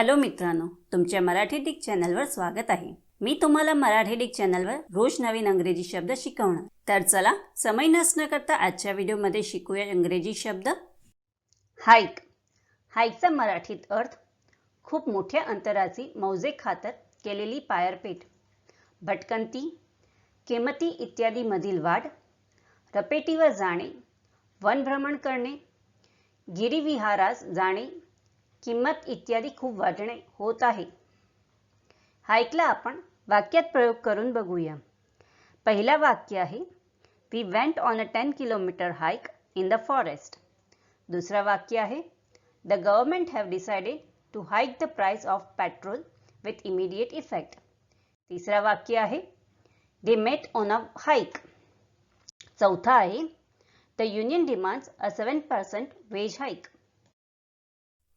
Hello मित्रांनो तुमच्या Marathi Dick चॅनलवर स्वागत आहे. मी तुम्हाला मराठी डिक चॅनलवर रोज नवीन अंग्रेजी शब्द शिकवणार. तर चला समय नसणं करता आजच्या व्हिडिओमध्ये शिकूया इंग्रजी शब्द. हाईक. हाईकचा मराठीत अर्थ खूप मोठ्या अंतराची मौजे खातर केलेली पायरपेट भटकंती किमती इत्यादीमधील वाढ रपेटीवर जाणे वनभ्रमण करणे गिरिविहारास जाणे किंमत इत्यादी खूप वाढणे होत आहे. हाईकला आपण? वाक्यात प्रयोग करून बघूया. पहिला वाक्य आहे we went on a ten kilometre hike in the forest दुसरा वाक्य आहे the government have decided to hike the price of petrol with immediate effect तिसरा वाक्य आहे they met on a hike चौथा आहे the union demands a seven percent wage hike